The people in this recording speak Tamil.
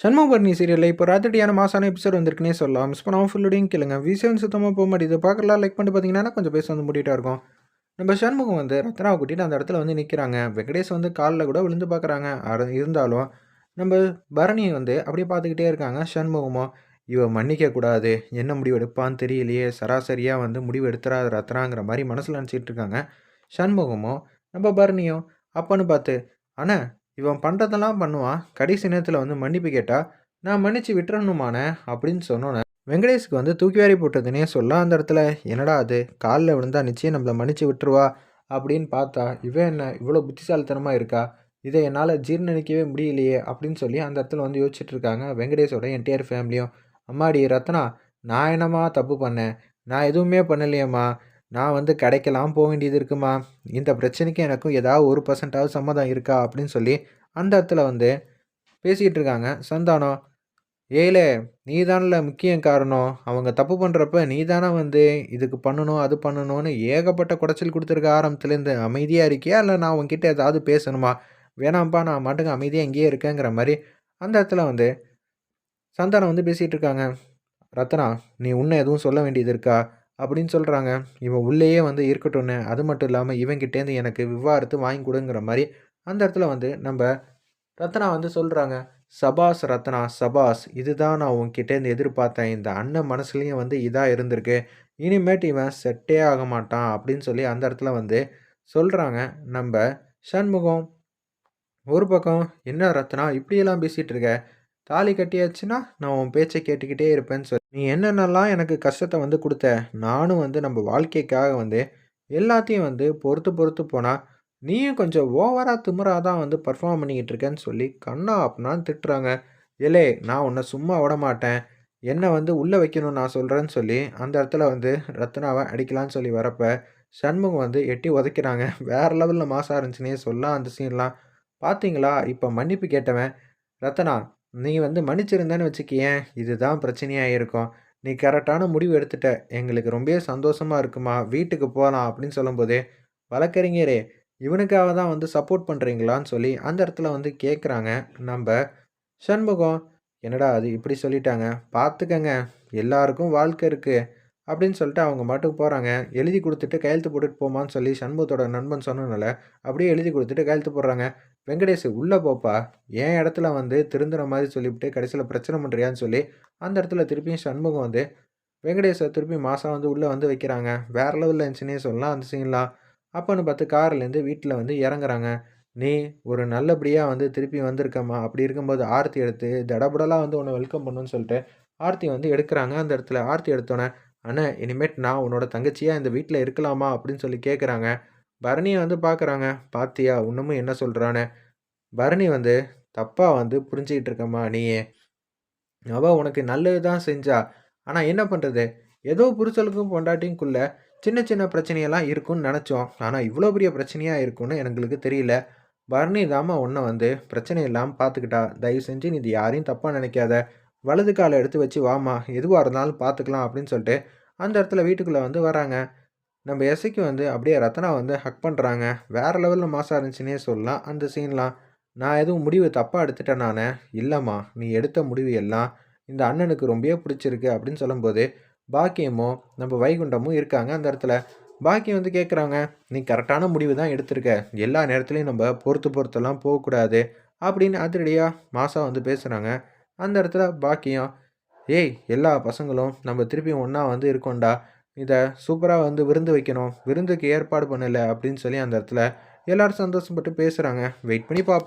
சண்முகபரணி சீரியலில் இப்போ ராத்திரியான மாசான எபிசோட் வந்திருக்குனே சொல்லலாம். மிஸ் பண்ணாமல் ஃபுல்லோடையும் கேளுங்க. விஷயம் சுத்தமாக போக மாட்டேது பார்க்கலாம் லைக் பண்ணி பார்த்தீங்கன்னா கொஞ்சம் பேச வந்து முடிட்டா இருக்கும். நம்ம சண்முகம் வந்து ரத்னாவை கூட்டிட்டு அந்த இடத்துல வந்து நிற்கிறாங்க வெங்கடேஷ் வந்து காலில் கூட விழுந்து பார்க்குறாங்க. இருந்தாலும் நம்ம பரணியை வந்து அப்படியே பார்த்துக்கிட்டே இருக்காங்க சண்முகமோ. இவன் மன்னிக்கக்கூடாது என்ன முடிவு எடுப்பான்னு தெரியலையே. சராசரியாக வந்து முடிவு எடுத்துறாது ரத்னாங்கிற மாதிரி மனசில் நினச்சிட்டு இருக்காங்க. சண்முகமோ நம்ம பரணியும் அப்பன்னு பார்த்து அண்ணா இவன் பண்ணுறதெல்லாம் பண்ணுவான். கடைசி நேரத்தில் வந்து மன்னிப்பு கேட்டால் நான் மன்னிச்சு விட்டுறணுமானே? அப்படின்னு சொன்னோன்னே வெங்கடேஷுக்கு வந்து தூக்கி வாரி போட்டதுனே சொல்ல அந்த இடத்துல. என்னடா அது? காலில் விழுந்தா நிச்சயம் நம்மளை மன்னிச்சு விட்டுருவா. அப்படின்னு பார்த்தா இவன் என்ன இவ்வளோ புத்திசாலித்தனமாக இருக்கா? இதை என்னால் ஜீர்ணிக்கவே முடியலையே? அப்படின்னு சொல்லி அந்த இடத்துல வந்து யோசிச்சுட்டு இருக்காங்க வெங்கடேஷோட என்டையர் ஃபேமிலியும் அம்மாடி ரத்னா நான் என்னம்மா தப்பு பண்ணேன்? நான் எதுவுமே பண்ணலையேம்மா? நான் வந்து கடைக்கெல்லாம் போக வேண்டியது இருக்குமா? இந்த பிரச்சனைக்கு எனக்கும் ஏதாவது ஒரு பர்சன்டாவது சம்மதம் இருக்கா? அப்படின்னு சொல்லி அந்த இடத்துல வந்து பேசிக்கிட்டு இருக்காங்க. சந்தானம் ஏலே நீ தானில் முக்கியம் காரணம். அவங்க தப்பு பண்ணுறப்ப நீ தானே வந்து இதுக்கு பண்ணணும் அது பண்ணணும்னு ஏகப்பட்ட குடைச்சல் கொடுத்துருக்க ஆரம்பத்துலேருந்து அமைதியாக இருக்கியா? இல்லை நான் உங்ககிட்ட ஏதாவது பேசணுமா? வேணாம்ப்பா நான் மாட்டுங்க அமைதியாக இங்கேயே இருக்கேங்கிற மாதிரி அந்த இடத்துல வந்து சந்தானம் வந்து பேசிகிட்டு இருக்காங்க. ரத்னா நீ உன்னை எதுவும் சொல்ல வேண்டியது இருக்கா? அப்படின்னு சொல்கிறாங்க இவன் உள்ளேயே வந்து இருக்கட்டும்னு அது மட்டும் இல்லாமல் இவங்கிட்டேருந்து எனக்கு விவாரத்து வாங்கி கொடுங்கிற மாதிரி அந்த இடத்துல வந்து நம்ம ரத்னா வந்து சொல்கிறாங்க சபாஸ் ரத்னா சபாஸ் இதுதான் நான் உன்கிட்டேருந்து எதிர்பார்த்தேன் இந்த அண்ணன் மனசுலேயும் வந்து இதாக இருந்திருக்கு. இனிமேட்டு இவன் செட்டே ஆக மாட்டான் அப்படின்னு சொல்லி அந்த இடத்துல வந்து சொல்கிறாங்க நம்ம சண்முகம் ஒரு பக்கம் என்ன ரத்னா இப்படியெல்லாம் பேசிகிட்டு இருக்க? தாலி கட்டியாச்சுன்னா நான் உன் பேச்சை கேட்டுக்கிட்டே இருப்பேன்னு சொல்லி. நீ என்னென்னலாம் எனக்கு கஷ்டத்தை வந்து கொடுத்த? நானும் வந்து நம்ம வாழ்க்கைக்காக வந்து எல்லாத்தையும் வந்து பொறுத்து பொறுத்து போனால் நீயும் கொஞ்சம் ஓவராக திமுறாக தான் வந்து பர்ஃபார்ம் பண்ணிக்கிட்டு இருக்கேன்னு சொல்லி கண்ணா அப்படின்னான்னு திட்டுறாங்க. ஏலே நான் உன்னை சும்மா விட மாட்டேன். என்னை வந்து உள்ளே வைக்கணும்னு நான் சொல்கிறேன்னு சொல்லி அந்த இடத்துல வந்து ரத்னாவை அடிக்கலான்னு சொல்லி வரப்ப சண்முகம் வந்து எட்டி உதைக்கிறாங்க. வேறு லெவலில் மாசாக இருந்துச்சுன்னே சொல்லலாம் அந்த சீன்லாம் பார்த்தீங்களா இப்போ மன்னிப்பு கேட்டவன் ரத்னா நீ வந்து மன்னிச்சிருந்தேன்னு வச்சுக்கியேன் இதுதான் பிரச்சனையாக இருக்கும் நீ கரெக்டான முடிவு எடுத்துட்ட. எங்களுக்கு ரொம்ப சந்தோஷமாக இருக்குமா வீட்டுக்கு போகலாம் அப்படின்னு சொல்லும்போதே வழக்கறிஞரே இவனுக்காக தான் வந்து சப்போர்ட் பண்ணுறீங்களான்னு சொல்லி அந்த இடத்துல வந்து கேட்குறாங்க நம்ம சண்முகம் என்னடா அது இப்படி சொல்லிட்டாங்க? பார்த்துக்கங்க எல்லாருக்கும் வாழ்க்கை இருக்குது அப்படின்னு சொல்லிட்டு அவங்க மாட்டுக்கு போகிறாங்க எழுதி கொடுத்துட்டு கையெழுத்து போட்டுட்டு போமான்னு சொல்லி சண்முகத்தோட நண்பன் சொன்னனால அப்படியே எழுதி கொடுத்துட்டு கையெழுத்து போடுறாங்க. வெங்கடேஷ் உள்ளே போப்பா. என் இடத்துல வந்து திருந்துற மாதிரி சொல்லிவிட்டு கடைசியில் பிரச்சனை பண்ணுறியான்னு சொல்லி அந்த இடத்துல திருப்பியும் சண்முகம் வந்து வெங்கடேஷை திருப்பி மாதம் வந்து உள்ளே வந்து வைக்கிறாங்க. வேறு லெவலில் இருந்துச்சுன்னே சொல்லலாம் அந்த சீன்லாம் அப்போன்னு பார்த்து கார்லேருந்து வீட்டில் வந்து இறங்குறாங்க. நீ ஒரு நல்லபடியாக வந்து திருப்பி வந்திருக்கம்மா. அப்படி இருக்கும்போது ஆர்த்தி எடுத்து தடபுடலாக வந்து உன்னை வெல்கம் பண்ணுன்னு சொல்லிட்டு ஆர்த்தி வந்து எடுக்கிறாங்க. அந்த இடத்துல ஆர்த்தி எடுத்தோன்னே அண்ணா இனிமேட் நான் உன்னோட தங்கச்சியாக இந்த வீட்டில் இருக்கலாமா அப்படின்னு சொல்லி கேட்குறாங்க பரணியை வந்து பார்க்குறாங்க பாத்தியா இன்னமும் என்ன சொல்கிறான்னு பரணி வந்து தப்பாக வந்து புரிஞ்சிக்கிட்டு இருக்கம்மா நீயே. அவள் உனக்கு நல்லது தான் செஞ்சா. ஆனால் என்ன பண்ணுறது ஏதோ புரிச்சலுக்கும் பொண்டாட்டிங்குள்ள சின்ன சின்ன பிரச்சனையெல்லாம் இருக்கும்னு நினச்சோம். ஆனால் இவ்வளோ பெரிய பிரச்சனையாக இருக்கும்னு எங்களுக்கு தெரியல. பரணி தாம்மா உன்னை வந்து பிரச்சனை இல்லாமல் பார்த்துக்கிட்டா தயவு செஞ்சு நீ இது யாரையும் தப்பாக நினைக்காத. வலது காலை எடுத்து வச்சு வாமா எதுவாக இருந்தாலும் பார்த்துக்கலாம் அப்படின்னு சொல்லிட்டு அந்த இடத்துல வீட்டுக்குள்ளே வந்து வராங்க. நம்ம எசைக்கு வந்து அப்படியே ரத்னா வந்து ஹக் பண்ணுறாங்க வேறு லெவலில் மாசாக இருந்துச்சுன்னே சொல்லலாம். அந்த சீன்லாம் நான் எதுவும் முடிவு தப்பாக எடுத்துட்டேன் நான். இல்லைம்மா நீ எடுத்த முடிவு எல்லாம் இந்த அண்ணனுக்கு ரொம்பவே பிடிச்சிருக்கு அப்படின்னு சொல்லும்போது பாக்கியமும் நம்ம வைகுண்டமும் இருக்காங்க அந்த இடத்துல. பாக்கியம் வந்து கேட்குறாங்க நீ கரெக்டான முடிவு தான் எடுத்திருக்க. எல்லா நேரத்துலையும் நம்ம பொறுத்து பொறுத்தெல்லாம் போகக்கூடாது அப்படின்னு அதிரடியாக மாசா வந்து பேசுகிறாங்க அந்த இடத்துல பாக்கியம் ஏய் எல்லா பசங்களும் நம்ம திருப்பி ஒன்றா வந்து இருக்கோண்டா இதை சூப்பராக வந்து விருந்து வைக்கணும். விருந்துக்கு ஏற்பாடு பண்ணலை. அப்படின்னு சொல்லி அந்த இடத்துல எல்லோரும் சந்தோஷப்பட்டு பேசுகிறாங்க வெயிட் பண்ணி பார்ப்போம்